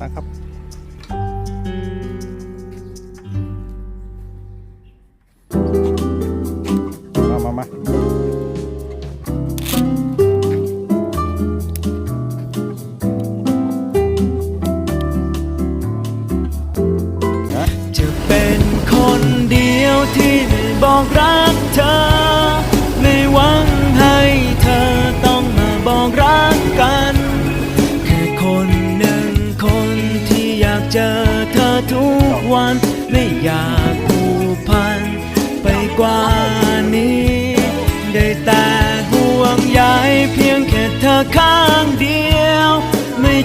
นะครับ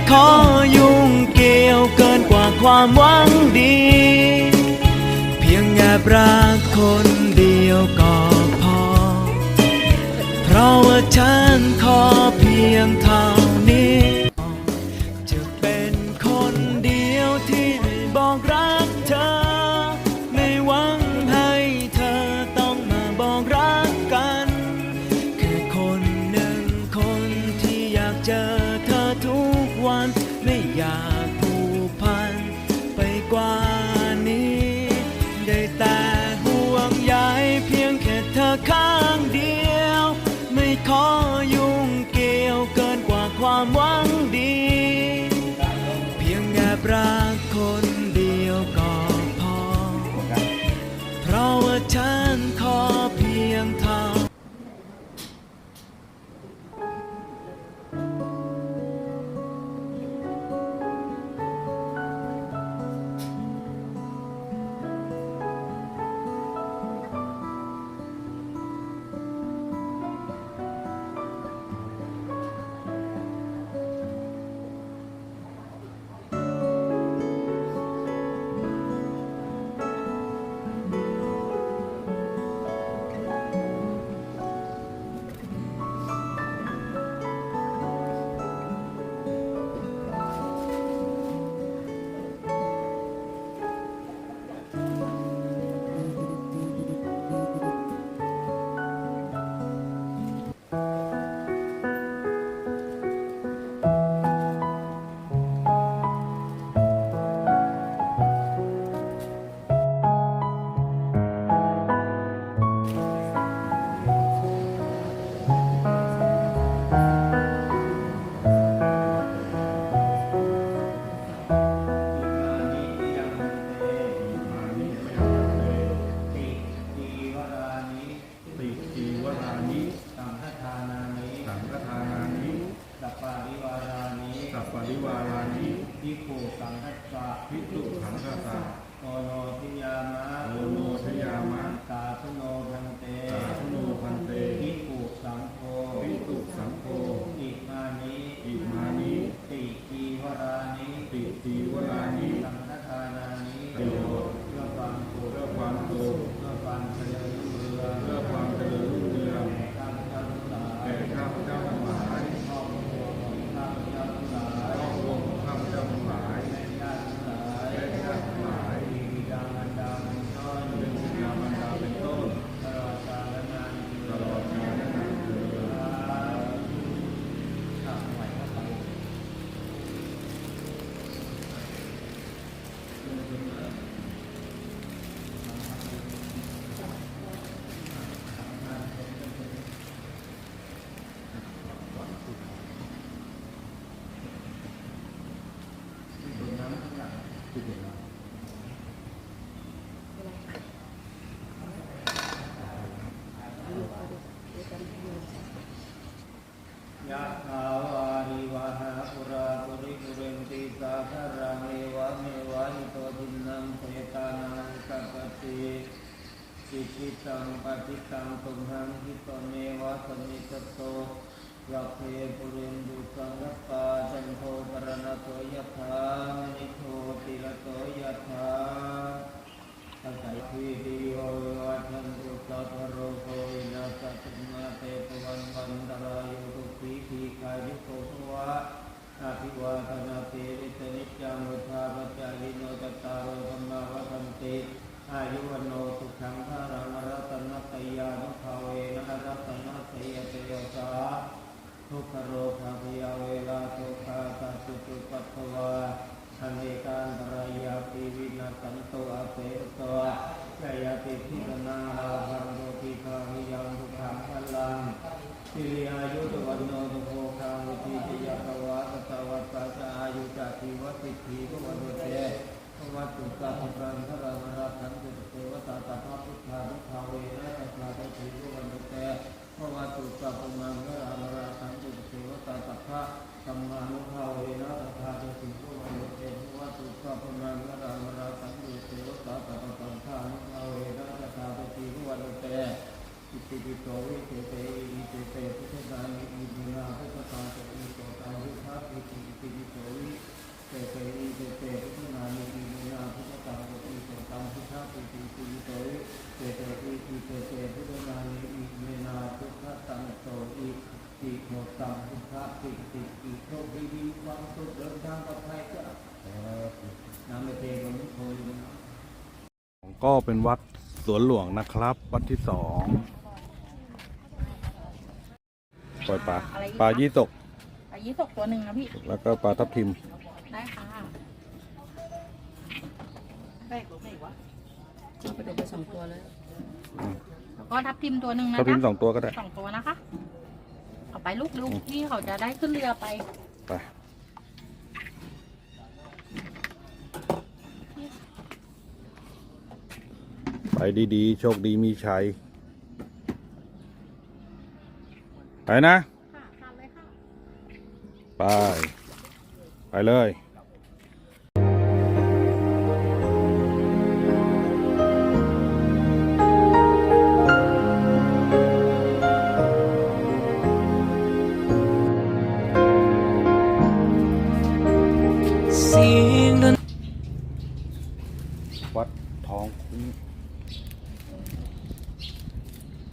ขอยุ่งเกี่ยวเกินกว่าความหวังดี เพียงแอบรักคนเดียวก็พอ เพราะว่าฉันขอเพียงเท่า บรักคน today. อิติโสวิเตเตอิเตเตพุทธานิอิมินาพุทธตาเตอิโสตังพุทธะอิติอิติโสวิเตเตอิเตเตพุทธานิอิมินาพุทธตาเตอิโสตังพุทธะอิติอิติโสวิเตเตอิติเตเตพุทธานิอิมินาพุทธตังโตอิติโมตังพุทธะอิติอิโชคดีมีความสุเดินทางปลอดภัยจ้ะนามเตวมุโทยนะก็เป็นวัดสวนหลวงนะครับ วัดที่สอง ปล่อยปลาปลายี่สกอายุตกตัวหนึ่งนะพี่ แล้วก็ปลาทับทิม ได้ค่ะแบกหรือไม่วะเอาไปดูไปสองตัวเลยแล้วก็ทับทิมตัวหนึ่งนะทับทิมสจ๊ะองตัวก็ได้ สองตัวนะคะ เอาไปลูกลูกที่เขาจะได้ขึ้นเรือไปไป ไปดีๆ โชคดีมีชัย ไปนะค่ะทานเลยค่ะไป ไปเลยเสียงดนวัดทองคุ้ง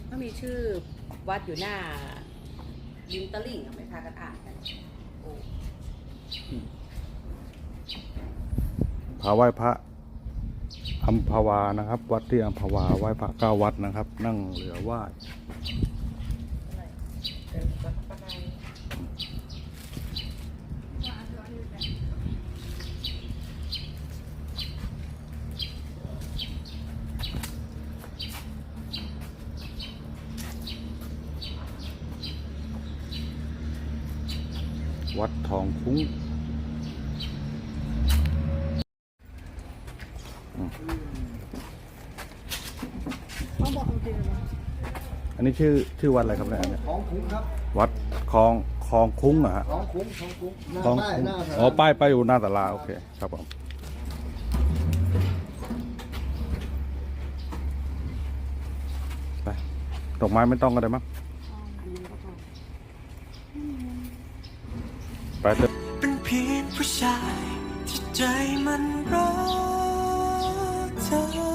ก็มีชื่อวัดอยู่หน้าริมตลิ่งอะไหมคะกันอ่านกันโอ้ พาไหว้พระอัมพวานะครับ วัดที่อัมพวาไหว้พระเก้าวัดนะครับ นั่งเรือไหว้วัดทองคุ้ง อันนี้ ชื่อชื่อวัดอะไรครับเนี่ยอันเนี่ยของคุ้งครับวัดคลองคลองคุ้งเหรอฮะของคุ้งของคุ้งหน้าคลองป้ายคุ้งหน้าสาอ๋อป้ายป้ายอยู่หน้าตลาดโอเคครับผมไปดอกไม้ไม่ต้องก็ได้มั้งไปเถอะ เป็นเพียงผู้ชายที่ใจมันรักเธอ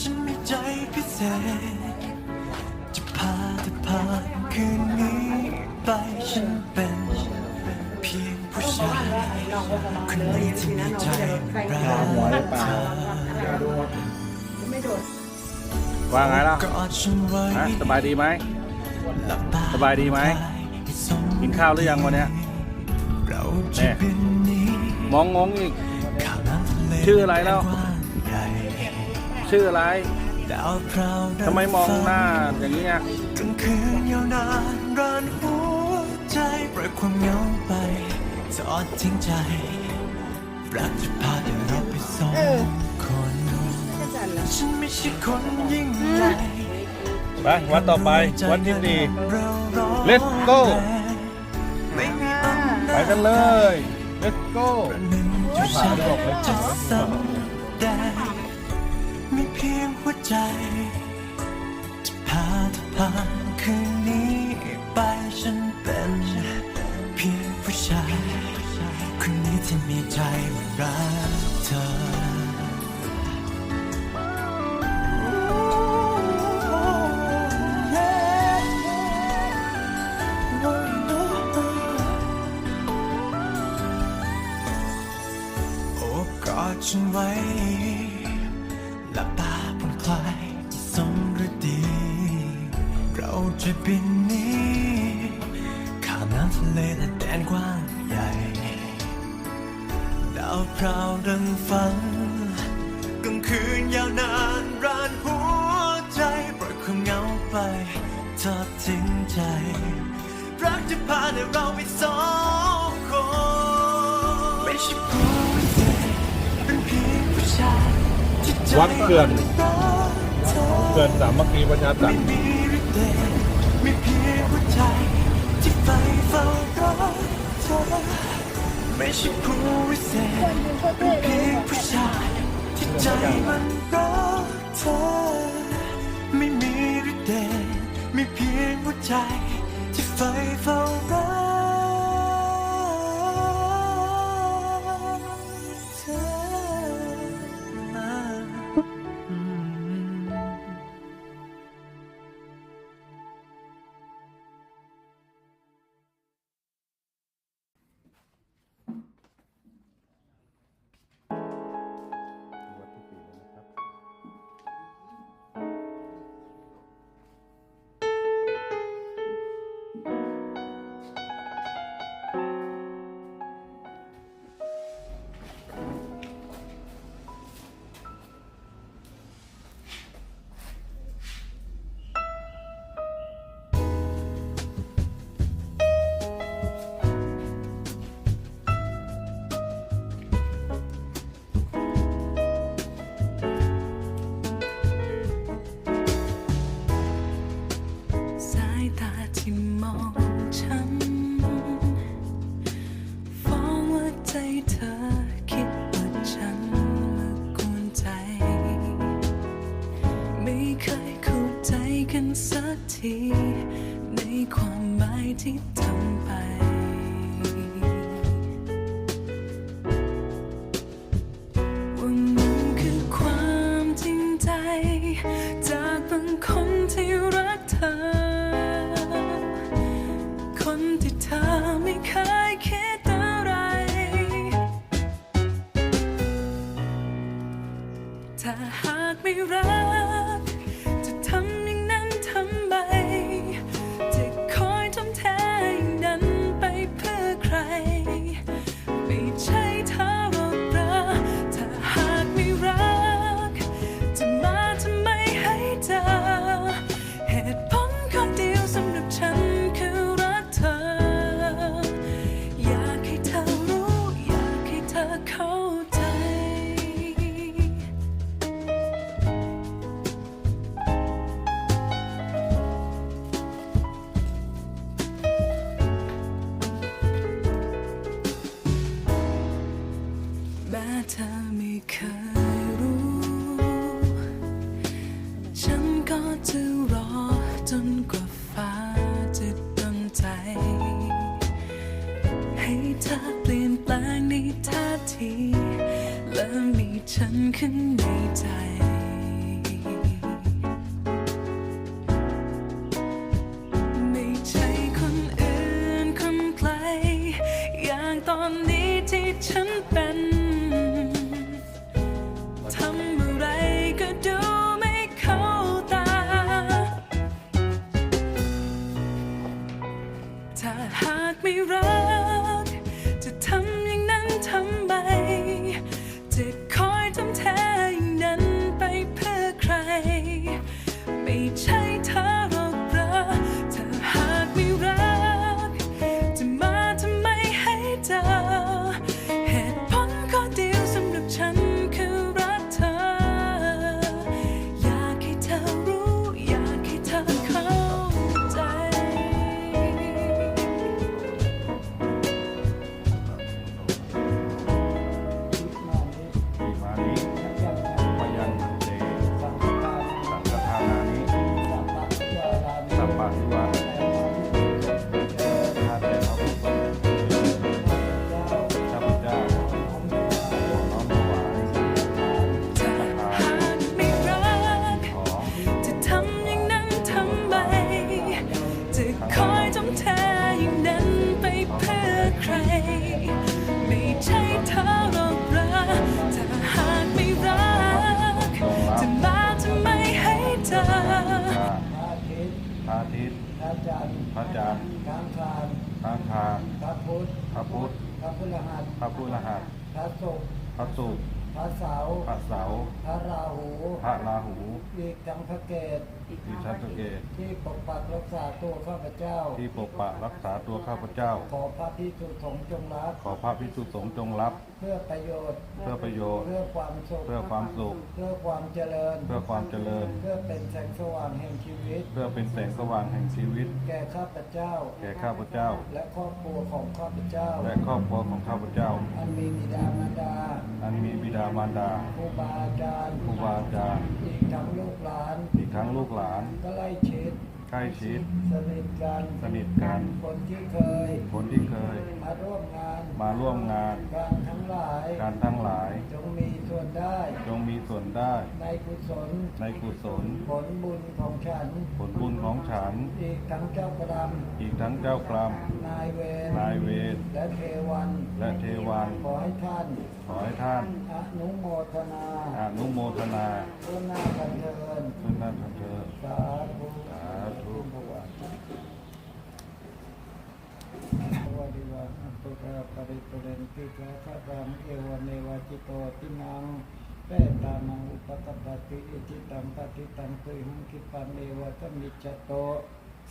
ฉันมีใจพิเศษ จะพาเธอผ่านคืนนี้ไปฉันเป็น เพียงผู้ชายคนนี้ที่มีใจรักเธอว่าไงล่ะกอดฉันไว้ฮะสบายดีไหม สบายดีไหม กินข้าวหรือยังวันเนี้ยเราจะเป็นนี้มองงงอีก ชื่ออะไรแล้ว ชื่ออะไรดาวพราวดัทำไมมองหน้าอย่างเงี้ยกลางคืนยาวนานร้านหัวใจปล่อยความเหงาไปทอดทิ้งใจรักจะพาเดินเราไปสองคนฉันไม่ใช่คนยิ่งใหญ่ไปวัดต่อไปวัดที่ดีเรารอ Let's go ไม่มีอำไปนาจกันเลย let's go ประหนึ่งจะฉันจะสำแดง มีเพียงหัวใจจะพาเธอผ่านคืนนี้ไปฉันเป็นเพียงผู้ชายคนนี้ที่มีใจมันรักเธอโอบกอดฉันไว้ จะบินนี้ข้ามน้ำทะเลและแดนกว้างใหญ่ ดาวพราวดังฝันกลางคืนยาวนานรานหัวใจปล่อยความเหงาไปทอดทิ้งใจ รักจะพาเราไปสองคนไม่ใช่ผู้วิเศษเป็นเพียงผู้ชายที่ใจวัดเขื่อนรักเกินสามัคคีประชาสัไม่มีฤทธิ์เดช ไม่ใช่ผู้วิเศษเป็นเพียงผู้ชายที่ใจมันรักเธอ ไม่มีฤทธิ์เดชมีเพียงหัวใจที่ไฟเฝ้า ห ปลี่ยนแปลงในท่าทีและมีฉันขึ้นในใจ พระอาทิตย์พระอาทิตย์พระจันทร์พระจันทร์ค้างคานพระอังคารพระพุธพระพุธพระพฤหัสพระพุทธหัสพระศุกร์พระศุกร์พระเสาร์พระเสาร์พระราหู พระราหูอีกทั้งพระเกตอีกดิ ทั้งฉันวัสัดงเกตที่ปกปักรักษาตัวข้าพเจ้า ที่ปกปักรักษาตัวข้าพเจ้า ขอพระพิสุสงฆ์จงรับ ขอพระพิสุสงฆ์จงรับ เพื่อประโยชน์ เพื่อประโยชน์ เพื่อความสุข เพื่อความสุข เพื่อความเจริญ เพื่อความเจริญ เพื่อเป็นแสงสว่างแห่งชีวิต เพื่อเป็นแสงสว่างแห่งชีวิต แก่ข้าพเจ้า แก่ข้าพเจ้า และครอบครัวของข้าพเจ้า และครอบครัวของข้าพเจ้า อันมีบิดามารดา อันมีบิดามารดา ครูบาอาจารย์ ครูบาอาจารย์ อีกทั้งลูกหลาน อีกทั้งลูกหลานก็ไล่ชิดใกล้ชิดสนิทกันสนิทกันคนที่เคยคนที่เคย มาร่วมงานมาร่วมงาน การทั้งหลาย การทั้งหลาย จงมีส่วนได้ จงมีส่วนได้ ในกุศล ในกุศล ผลบุญของฉัน ผลบุญของฉัน อีกทั้งเจ้ากระดอีกทั้งเจ้ากรรมำนายเวร นายเวร และเทวัน และเทวัน ขอให้ท่าน ขอให้ท่าน อนุโมทนา อนุโมทนาพุทนากันเทินขึ้นนั่นทันเธอสาธุสาธุภวะภวะดิวะอัตุระปริปุเรนติสาคารังเอวเมวจิตโตตินังเปตานังอุปกปปติอิจิตังปฏิตังตุยหังคิปะเมวะตมิจจโต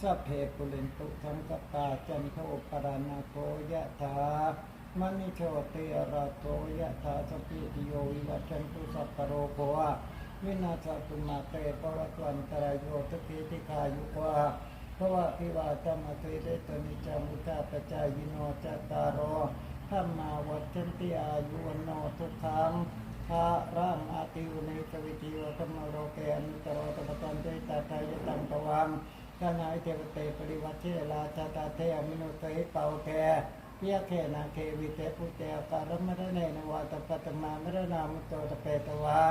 สัพเพปุเรนตุสังกปาจันโทปรานาโกยะถามณิโชติระโตยะถาสพพิติโยวิวัชันตุสัพพะโรโภะ วินาศตุมาเตปวัตวันตรายโยตติติคายุกวาภวะพิวาตมะเตเรตนิจามุตาปจายโนจัตตารโอธรรมาวัฏันติอายุวันโนทุกขังภารังอาติวเนตวิติวธรรมโรเกอนุตโรตปตันเตตาทายตังตวังกานายเทวเตปริวัติเชลาชาตาเทอมิโนเตเปาแกเพียเคนาเควิเตปุเตอการมรเนนวาตปัตมามรณามุตโตตเปตวา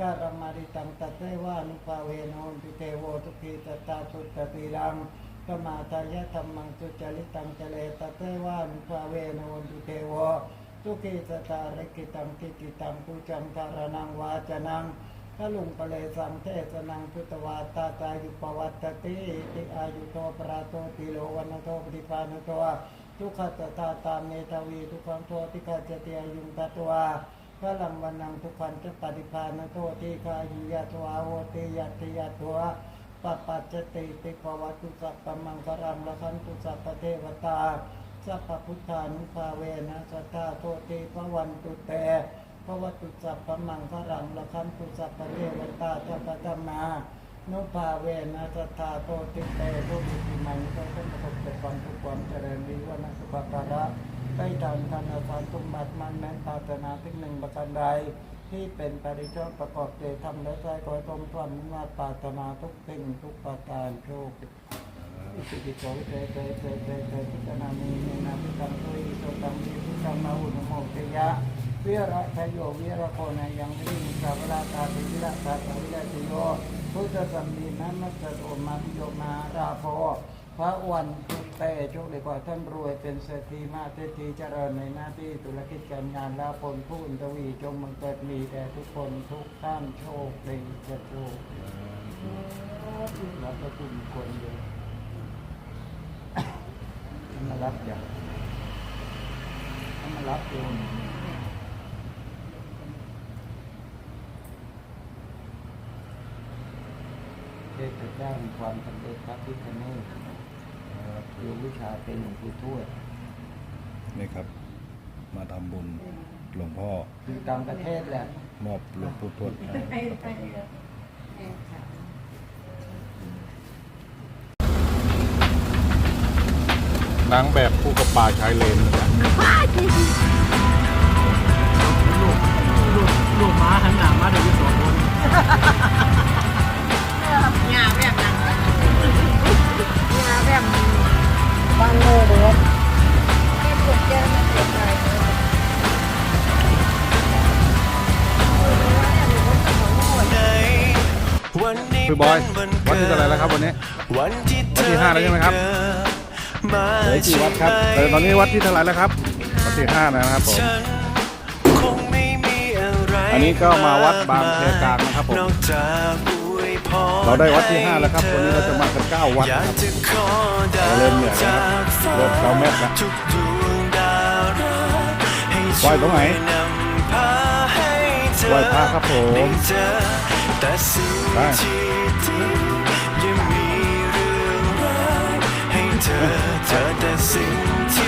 การมาริตังตัตเตวานุภาเวโนติเตโวทุกีตตาสุตติรังกมาตายะธรรมังสุจริตังเจเลตเตวานุภาเวโนติเตโวทุกีตตาริกิตังกิกิตังปุจังตารนังวาจนังพลุงปะเลสังเทศนังพุตวาตาตายุปวัตติติอายุโตปราโตติโลวันโตปฏิปานโตทุกขตตาตามเมตวีทุกขังโทติกาเจติอายุงตตว พระลังวันนังทุกขันจะปฏิภาณโทติคายุยะทวาโวติยัตติยะทัวปปัจจติติปวัตุสัพพมังครังละคันตุสัพพเทวตาสัพพพุทธานุภาเวนะสัทธาโทติพระวันตุเตพระวัตุสัพพมังครังละคันตุสัพพเทวตาสัพพธรรมานุภาเวนะสัทธาโทติเตทุกขิมันก็ต้องประสบแต่ความทุกข์ความเจริญวิวัฒนสุขภาระ ได้ทำธนาคารสมบัติมันแม้นปรารถนาที่หนึ่งประการใดที่เป็นปริชอบประกอบเจทำและใจขอให้มความมุ่งมั่นปรารถนาทุกสิ่งทุกประการโชคอิสิปิโสเตเตเตเตเตพิจานามีเนนาพิตังตุยโสตังมีพิตังมาอุณโมเตยะวิระชโยวิระโคนายังวิริสาวราตาติวิระตาตาวิระติโยพุทธสัมมีนันมัสสะโอมาพิโยมาราโพพระวันทุ กเตโชคดีกว่าท่านรวยเป็นเศรษฐีมาเศรษฐีเจริญในหน้าที่ธุรกิจการงานและผลผู้อุนทวีจงมังเกิดมีแต่ทุกคนทุกท่านโชคดีจะโชครับพระคุณคนเดียวมารับอย่างมารับเองเทศด้านความสำเร็จพระพิฆเนศ เอ่อเรียนวิชาเป็นหลวงปู่ทวดนี่ครับ มาทำบุญหลวงพ่ออยู่ต่างประเทศแหละมอบหลวงปู่ทวดให้นางแบบคู่กับป่าชายเลนนะครับ ลูกม้าหันหน้ามาเดี๋ยวจะสองคนงาแบบ บางโง่เบิร์ดแค่ปวดแก้มเสียใจพี่บอย วัดที่เท่าไหร่แล้วครับวันนี้ วันที่เธวัดที่ห้าแล้วใช่ไหมครับ มาเหลือกี่วัดครับเออตอนนี้วัดที่เท่าไหร่แล้วครับวัดที่ห้าแล้วนะครับผม ฉันคงไม่มีอะไรอันนี้ก็มาวัดบางเพกลางนะครับผม นอกจากอวยพร เราได้วัดที่ห้าแล้วครับ วันนี้เราจะมากันเก้าวัดอยานะกครับจะขอดาเราวเริ่มเหนื่อยแล้วจานะกฟ้าเริ่มเก้าเมตรแล้วทุกดวงดาวรักให้ไหว้ตรงไหนช่วยนำพาให้เธอไหว้พระครับผมได้เจอแต่สิ่งไปที่ดียังมีเรื่องร้ายให้เธอเจอแต่สิ่งที่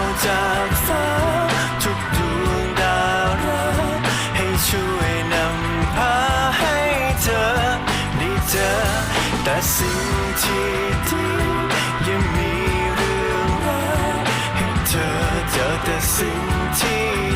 สิ่งที่ดียังมีเรื่องราวให้เธอเจอแต่สิ่งที่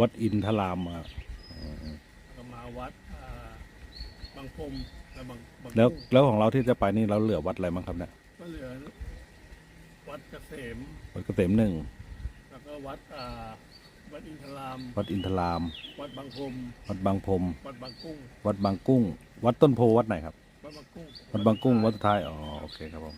วัดอินทรามมาก็มาวัดอ่าบางพรมและบางบางแล้วกุ้งแล้วของเราที่จะไปนี่เราเหลือวัดอะไรบ้างครับเนี่ยก็เหลือวัดเกษม วัดเกษมหนึ่งแล้วก็วัดอ่าวัดอินทราม วัดอินทราม วัดบางพรมวัดบางพรมวัดบางกุ้ง วัดบางกุ้ง วัดต้นโพวัดไหนครับวัดบางกุ้งวัดบางกุ้งวัดสุดท้ายอ๋อโอเคครับผม